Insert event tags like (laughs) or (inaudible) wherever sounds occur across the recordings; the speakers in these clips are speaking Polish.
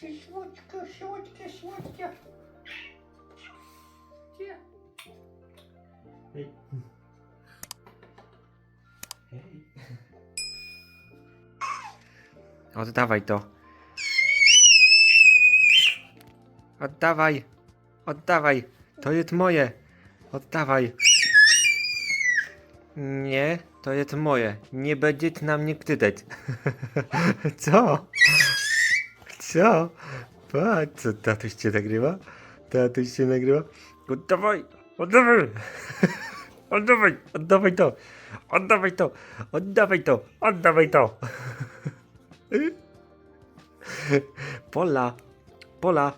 Ty słodko, słodkie, słodkie. Gdzie? Hej. Oddawaj to. Oddawaj. Oddawaj. To jest moje. Oddawaj. Nie, to jest moje. Nie będziecie na mnie krzyczeć. (laughs) Co? Co? Patrz, co tatuś cię nagrywa? Tatuś cię nagrywa? Oddawaj! Oddawaj! (laughs) Oddawaj! Oddawaj to! Oddawaj to! Oddawaj to! Oddawaj to! (laughs) Pola! Pola!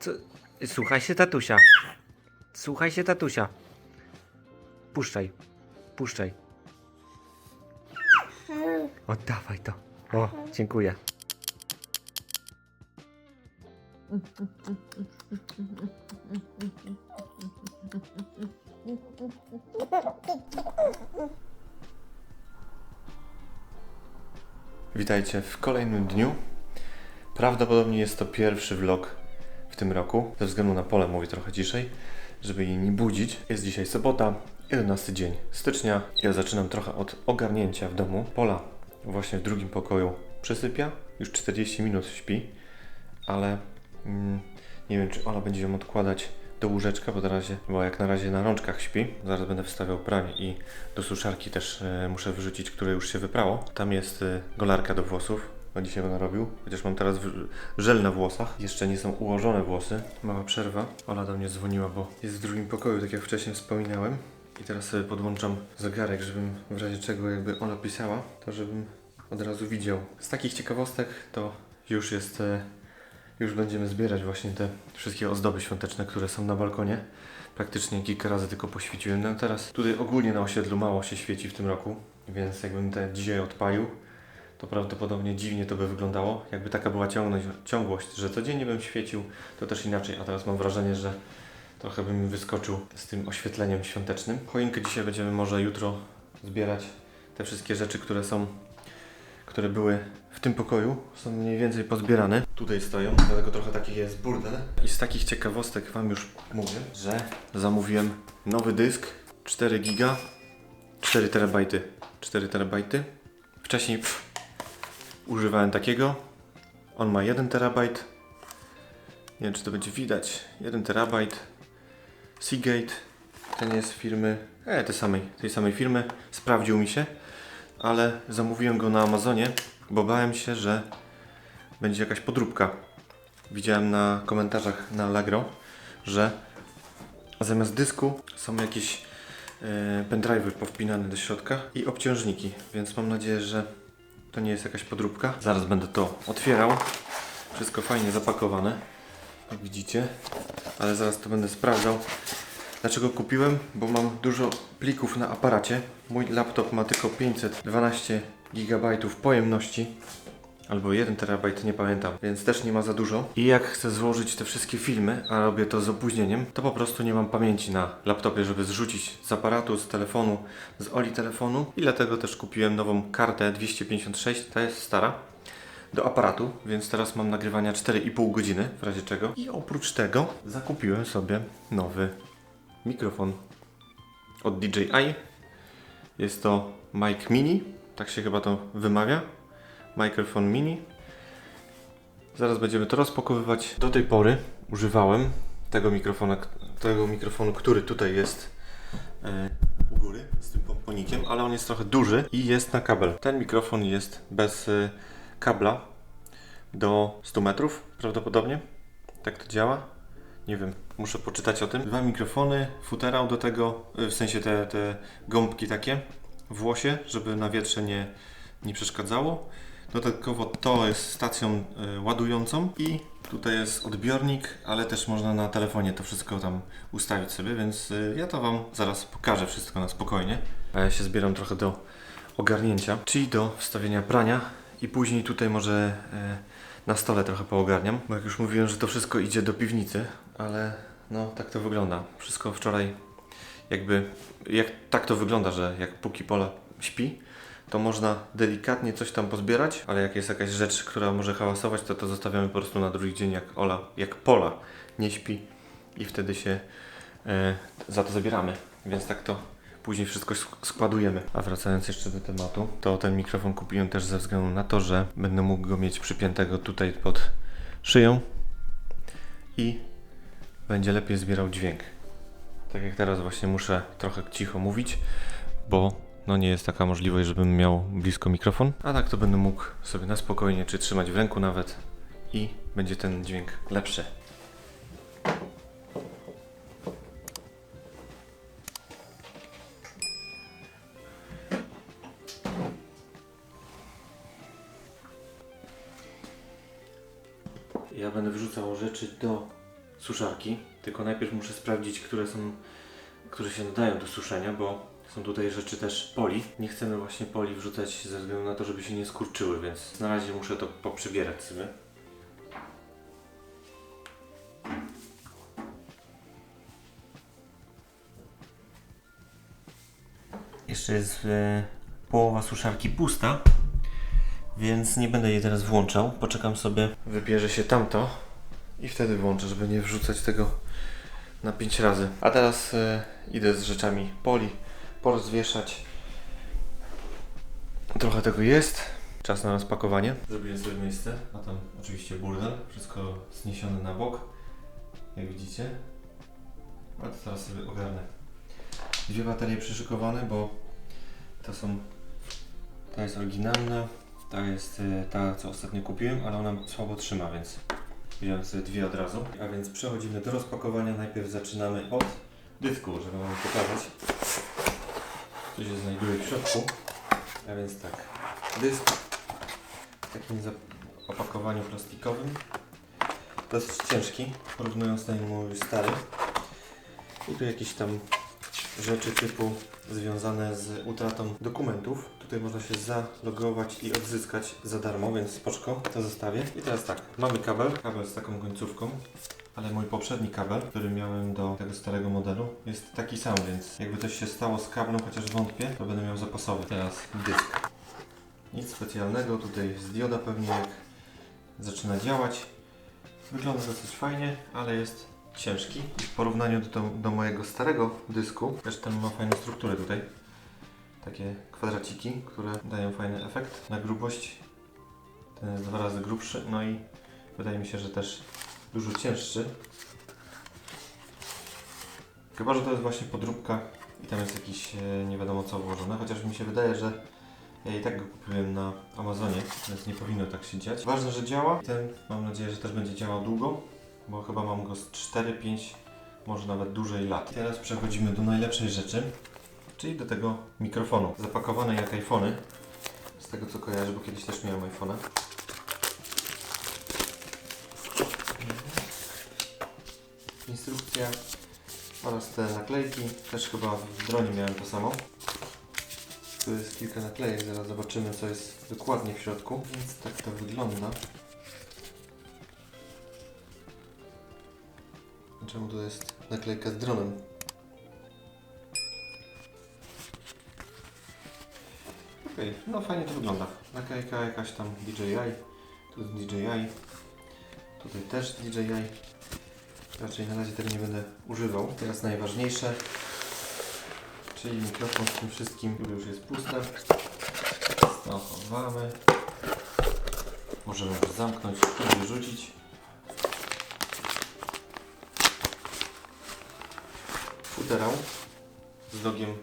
Co? Słuchaj się tatusia. Słuchaj się tatusia. Puszczaj. Puszczaj. Oddawaj to. O, dziękuję. Witajcie w kolejnym dniu. Prawdopodobnie jest to pierwszy vlog w tym roku. Ze względu na pole mówię trochę ciszej, żeby jej nie budzić. Jest dzisiaj sobota, 11 dzień stycznia. Ja zaczynam trochę od ogarnięcia w domu. Pola właśnie w drugim pokoju przysypia. Już 40 minut śpi, ale mm, nie wiem, czy Ola będzie ją odkładać do łóżeczka, bo na razie, bo jak na razie na rączkach śpi. Zaraz będę wstawiał pranie i do suszarki też e, muszę wyrzucić, które już się wyprało. Tam jest e, golarka do włosów. Bo dzisiaj będę robił, chociaż mam teraz żel na włosach. Jeszcze nie są ułożone włosy. Mała przerwa. Ola do mnie dzwoniła, bo jest w drugim pokoju, tak jak wcześniej wspominałem. I teraz sobie podłączam zegarek, żebym w razie czego jakby Ola pisała, to żebym od razu widział. Z takich ciekawostek to już jest e, już będziemy zbierać właśnie te wszystkie ozdoby świąteczne, które są na balkonie. Praktycznie kilka razy tylko poświeciłem. No teraz tutaj ogólnie na osiedlu mało się świeci w tym roku, więc jakbym te dzisiaj odpalił, to prawdopodobnie dziwnie to by wyglądało. Jakby taka była ciągność, ciągłość, że codziennie bym świecił, to też inaczej, a teraz mam wrażenie, że trochę bym wyskoczył z tym oświetleniem świątecznym. Choinkę dzisiaj będziemy może jutro zbierać te wszystkie rzeczy, które są które były w tym pokoju, są mniej więcej pozbierane. Tutaj stoją, dlatego trochę taki jest burdel. I z takich ciekawostek Wam już mówię, że zamówiłem nowy dysk 4 giga, 4 terabajty. 4 terabajty. Wcześniej pff, używałem takiego. On ma 1 terabajt. Nie wiem, czy to będzie widać. 1 terabajt. Seagate. Ten jest firmy, e, tej samej, tej samej firmy. Sprawdził mi się ale zamówiłem go na Amazonie, bo bałem się, że będzie jakaś podróbka. Widziałem na komentarzach na Allegro, że zamiast dysku są jakieś e, pendrive'y powpinane do środka i obciążniki, więc mam nadzieję, że to nie jest jakaś podróbka. Zaraz będę to otwierał. Wszystko fajnie zapakowane, jak widzicie, ale zaraz to będę sprawdzał. Dlaczego kupiłem? Bo mam dużo plików na aparacie. Mój laptop ma tylko 512 GB pojemności. Albo 1 terabajt, nie pamiętam, więc też nie ma za dużo. I jak chcę złożyć te wszystkie filmy, a robię to z opóźnieniem, to po prostu nie mam pamięci na laptopie, żeby zrzucić z aparatu, z telefonu, z Oli telefonu. I dlatego też kupiłem nową kartę 256, ta jest stara do aparatu, więc teraz mam nagrywania 4,5 godziny w razie czego. I oprócz tego zakupiłem sobie nowy mikrofon od DJI. Jest to Mic Mini, tak się chyba to wymawia. Mikrofon Mini. Zaraz będziemy to rozpakowywać. Do tej pory używałem tego mikrofonu, tego mikrofonu, który tutaj jest e, u góry z tym pomponikiem, ale on jest trochę duży i jest na kabel. Ten mikrofon jest bez e, kabla do 100 metrów prawdopodobnie. Tak to działa. Nie wiem, muszę poczytać o tym. Dwa mikrofony, futerał do tego, y, w sensie te, te gąbki takie w łosie, żeby na wietrze nie, nie przeszkadzało. Dodatkowo to jest stacją y, ładującą i tutaj jest odbiornik, ale też można na telefonie to wszystko tam ustawić sobie, więc y, ja to Wam zaraz pokażę wszystko na spokojnie. A ja się zbieram trochę do ogarnięcia, czyli do wstawienia prania i później tutaj może na stole trochę poogarniam, bo jak już mówiłem, że to wszystko idzie do piwnicy, ale no tak to wygląda. Wszystko wczoraj jakby, jak tak to wygląda, że jak póki Pola śpi, to można delikatnie coś tam pozbierać, ale jak jest jakaś rzecz, która może hałasować, to to zostawiamy po prostu na drugi dzień, jak Ola, jak Pola nie śpi i wtedy się e, za to zabieramy. Więc tak to później wszystko sk- składujemy. A wracając jeszcze do tematu, to ten mikrofon kupiłem też ze względu na to, że będę mógł go mieć przypiętego tutaj pod szyją i będzie lepiej zbierał dźwięk. Tak jak teraz właśnie muszę trochę cicho mówić, bo no nie jest taka możliwość, żebym miał blisko mikrofon. A tak to będę mógł sobie na spokojnie, czy trzymać w ręku nawet i będzie ten dźwięk lepszy. Suszarki, tylko najpierw muszę sprawdzić, które są, które się nadają do suszenia, bo są tutaj rzeczy też poli. Nie chcemy właśnie poli wrzucać ze względu na to, żeby się nie skurczyły, więc na razie muszę to poprzybierać sobie. Jeszcze jest e, połowa suszarki pusta, więc nie będę jej teraz włączał. Poczekam sobie. Wybierze się tamto i wtedy włączę, żeby nie wrzucać tego na 5 razy. A teraz e, idę z rzeczami poli, porozwieszać. Trochę tego jest. Czas na rozpakowanie. Zrobiłem sobie miejsce. A tam oczywiście burdel. Wszystko zniesione na bok. Jak widzicie. A to teraz sobie ogarnę. Dwie baterie przyszykowane, bo to są... Ta jest oryginalna. Ta jest e, ta, co ostatnio kupiłem, ale ona słabo trzyma, więc wziąłem sobie dwie od razu. A więc przechodzimy do rozpakowania. Najpierw zaczynamy od dysku, żeby Wam pokazać, co się znajduje w środku. A więc tak, dysk w takim opakowaniu plastikowym. Dosyć ciężki, porównując ten mój stary. I tu jakieś tam rzeczy typu związane z utratą dokumentów. Tutaj można się zalogować i odzyskać za darmo, więc spoczko, to zostawię. I teraz tak, mamy kabel, kabel z taką końcówką, ale mój poprzedni kabel, który miałem do tego starego modelu, jest taki sam, więc jakby coś się stało z kablem, chociaż wątpię, to będę miał zapasowy. Teraz dysk. Nic specjalnego, tutaj jest dioda pewnie jak zaczyna działać. Wygląda dosyć fajnie, ale jest ciężki. W porównaniu do, do mojego starego dysku, ten ma fajną strukturę tutaj. Takie kwadraciki, które dają fajny efekt na grubość. Ten jest dwa razy grubszy, no i wydaje mi się, że też dużo cięższy. Chyba, że to jest właśnie podróbka i tam jest jakiś e, nie wiadomo co włożone, chociaż mi się wydaje, że ja i tak go kupiłem na Amazonie, więc nie powinno tak się dziać. Ważne, że działa. Ten mam nadzieję, że też będzie działał długo, bo chyba mam go z 4-5, może nawet dłużej lat. Teraz przechodzimy do najlepszej rzeczy, czyli do tego mikrofonu. Zapakowany jak iPhony, z tego co kojarzę, bo kiedyś też miałem iPhone'a. Instrukcja oraz te naklejki. Też chyba w dronie miałem to samo. Tu jest kilka naklejek, zaraz zobaczymy co jest dokładnie w środku. Więc tak to wygląda. Czemu tu jest naklejka z dronem? Okej, no fajnie to wygląda. Naklejka jakaś tam DJI. Tu DJI. Tutaj też DJI. Raczej na razie tego nie będę używał. Teraz najważniejsze, czyli mikrofon z tym wszystkim, który już jest pusty. To chowamy. Możemy już zamknąć i wyrzucić. Z logiem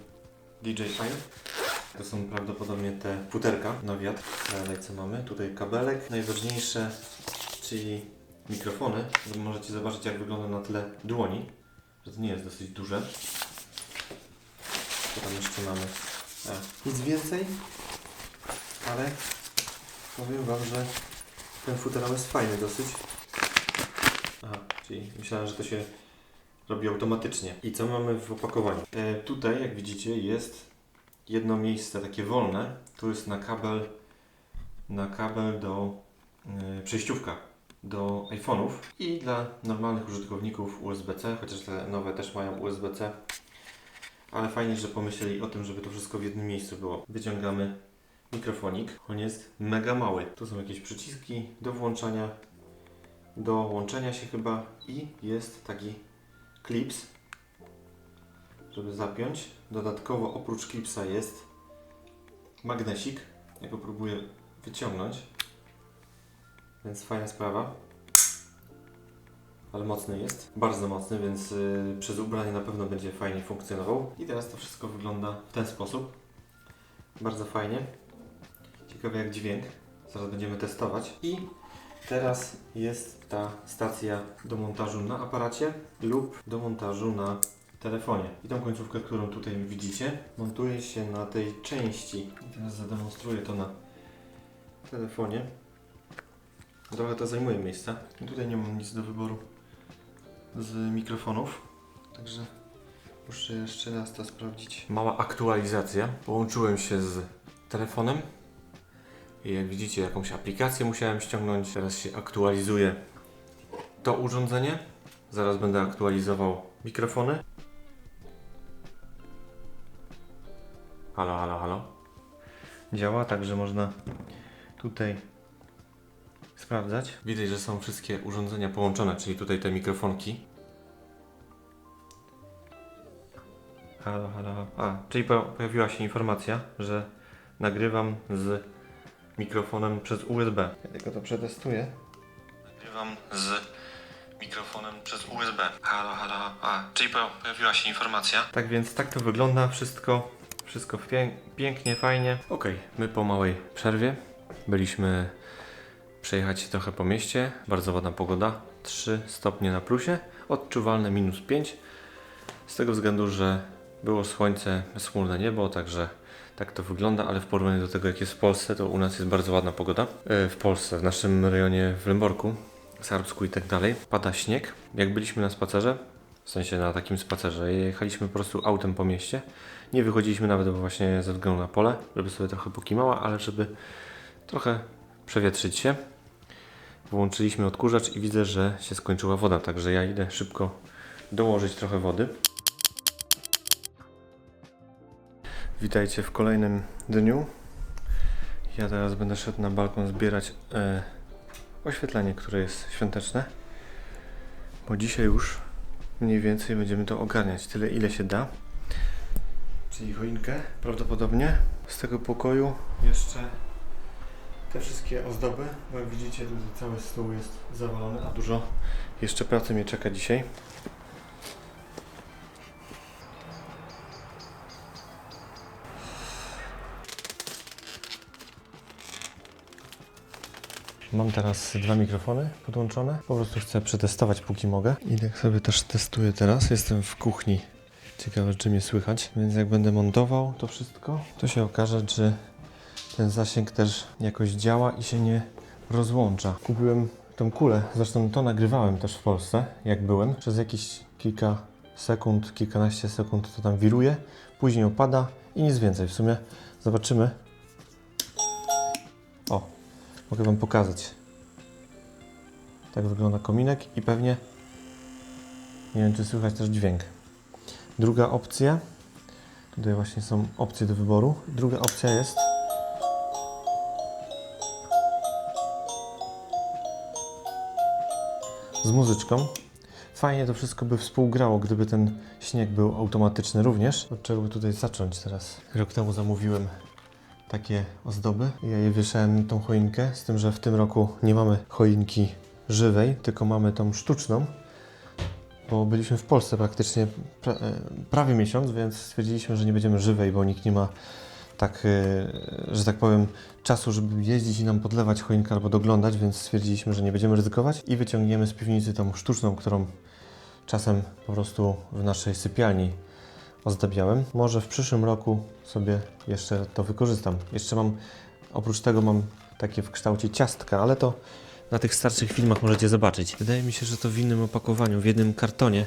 DJI. To są prawdopodobnie te futerka na wiatr. Co mamy? Tutaj kabelek. Najważniejsze, czyli mikrofony. Możecie zobaczyć jak wygląda na tle dłoni. Że to nie jest dosyć duże. Co tam jeszcze mamy? A, nic więcej, ale powiem Wam, że ten futerał jest fajny dosyć. Aha, czyli myślałem, że to się robi automatycznie. I co mamy w opakowaniu? E, tutaj, jak widzicie, jest jedno miejsce takie wolne. Tu jest na kabel, na kabel do e, przejściówka do iPhone'ów i dla normalnych użytkowników USB-C, chociaż te nowe też mają USB-C. Ale fajnie, że pomyśleli o tym, żeby to wszystko w jednym miejscu było. Wyciągamy mikrofonik. On jest mega mały. Tu są jakieś przyciski do włączania, do łączenia się chyba i jest taki klips, żeby zapiąć. Dodatkowo oprócz klipsa jest magnesik. Ja go próbuję wyciągnąć. Więc fajna sprawa. Ale mocny jest. Bardzo mocny, więc y, przez ubranie na pewno będzie fajnie funkcjonował. I teraz to wszystko wygląda w ten sposób. Bardzo fajnie. Ciekawe jak dźwięk. Zaraz będziemy testować. I teraz jest ta stacja do montażu na aparacie lub do montażu na telefonie. I tą końcówkę, którą tutaj widzicie, montuje się na tej części. I teraz zademonstruję to na telefonie. Trochę to zajmuje miejsca. I tutaj nie mam nic do wyboru z mikrofonów. Także muszę jeszcze raz to sprawdzić. Mała aktualizacja. Połączyłem się z telefonem. I jak widzicie, jakąś aplikację musiałem ściągnąć. Teraz się aktualizuje to urządzenie. Zaraz będę aktualizował mikrofony. Halo, halo, halo. Działa, także można tutaj sprawdzać. Widać, że są wszystkie urządzenia połączone, czyli tutaj te mikrofonki. Halo, halo. halo. A, czyli po, pojawiła się informacja, że nagrywam z mikrofonem przez USB. Ja tylko to przetestuję. Nagrywam z mikrofonem przez USB. Halo, halo. A, czyli po, pojawiła się informacja. Tak więc tak to wygląda wszystko. Wszystko pię- pięknie, fajnie. Okej, my po małej przerwie byliśmy przejechać się trochę po mieście. Bardzo ładna pogoda. 3 stopnie na plusie. Odczuwalne minus 5. Z tego względu, że było słońce, bezchmurne niebo, także tak to wygląda, ale w porównaniu do tego, jak jest w Polsce, to u nas jest bardzo ładna pogoda. E, W Polsce, w naszym rejonie w Lęborku, Sarbsku i tak dalej, pada śnieg. Jak byliśmy na spacerze, w sensie na takim spacerze, jechaliśmy po prostu autem po mieście. Nie wychodziliśmy nawet właśnie ze względu na pole, żeby sobie trochę pokimała, ale żeby trochę przewietrzyć się. Włączyliśmy odkurzacz i widzę, że się skończyła woda, także ja idę szybko dołożyć trochę wody. Witajcie w kolejnym dniu. Ja teraz będę szedł na balkon zbierać e, oświetlenie, które jest świąteczne. Bo dzisiaj już mniej więcej będziemy to ogarniać tyle, ile się da. Czyli choinkę prawdopodobnie. Z tego pokoju jeszcze te wszystkie ozdoby, bo jak widzicie cały stół jest zawalony, a dużo jeszcze pracy mnie czeka dzisiaj. Mam teraz dwa mikrofony podłączone. Po prostu chcę przetestować póki mogę. I tak sobie też testuję teraz. Jestem w kuchni. Ciekawe, czy mnie słychać. Więc jak będę montował to wszystko, to się okaże, czy ten zasięg też jakoś działa i się nie rozłącza. Kupiłem tą kulę, zresztą to nagrywałem też w Polsce, jak byłem. Przez jakieś kilka sekund, kilkanaście sekund to tam wiruje, później opada i nic więcej. W sumie zobaczymy. O, mogę Wam pokazać. Tak wygląda kominek i pewnie nie wiem, czy słychać też dźwięk. Druga opcja, tutaj właśnie są opcje do wyboru. Druga opcja jest z muzyczką. Fajnie to wszystko by współgrało, gdyby ten śnieg był automatyczny również. Od czego by tutaj zacząć teraz? Rok temu zamówiłem takie ozdoby. Ja je wieszałem na tą choinkę, z tym, że w tym roku nie mamy choinki żywej, tylko mamy tą sztuczną. Bo byliśmy w Polsce praktycznie pra, e, prawie miesiąc, więc stwierdziliśmy, że nie będziemy żywej, bo nikt nie ma tak, e, że tak powiem, czasu, żeby jeździć i nam podlewać choinkę albo doglądać, więc stwierdziliśmy, że nie będziemy ryzykować i wyciągniemy z piwnicy tą sztuczną, którą czasem po prostu w naszej sypialni ozdabiałem. Może w przyszłym roku sobie jeszcze to wykorzystam. Jeszcze mam, oprócz tego mam takie w kształcie ciastka, ale to na tych starszych filmach możecie zobaczyć. Wydaje mi się, że to w innym opakowaniu, w jednym kartonie.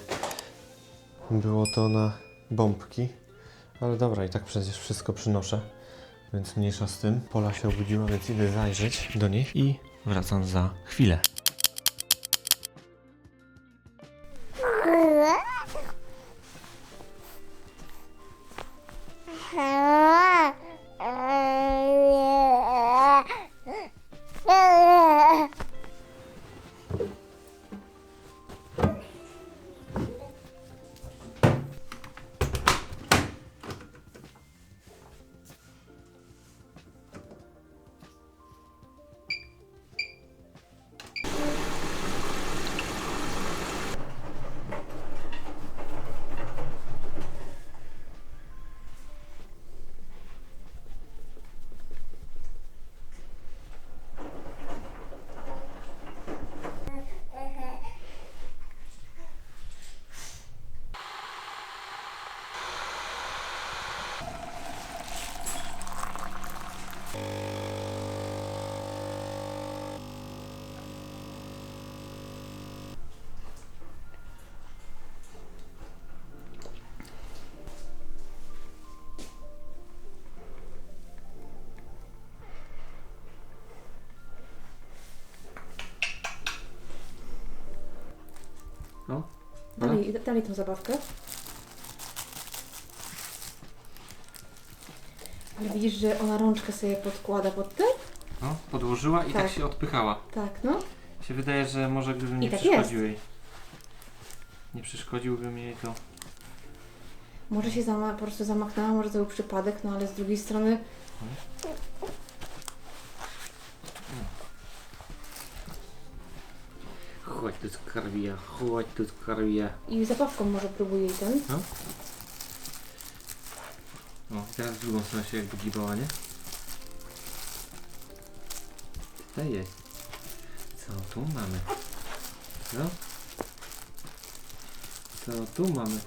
Było to na bombki, ale dobra, i tak przecież wszystko przynoszę, więc mniejsza z tym. Pola się obudziła, więc idę zajrzeć do niej i wracam za chwilę. No. Dalej, dalej tą zabawkę. Ale widzisz, że ona rączkę sobie podkłada pod ten? No, podłożyła i tak, Tak. się odpychała. Tak, no. się wydaje, że może gdybym nie I tak przeszkodził jej. Nie przeszkodziłbym jej to. Może się zama- po prostu zamachnęła, może to był przypadek, no ale z drugiej strony Chodź tu skarbia, chodź tu skarbia. i zabawką może próbuje jej ten. No, teraz w drugą stronę się jakby gibała, nie? Tutaj jest. Co tu mamy? Co? Co tu mamy?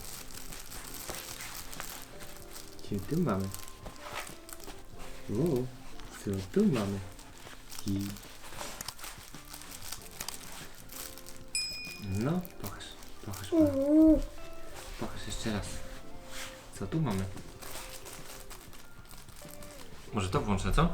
Co tu mamy? O, co tu mamy? I... No, pokaż, pokaż, pokaż. Pokaż jeszcze raz. Co tu mamy? Może to włączę, co?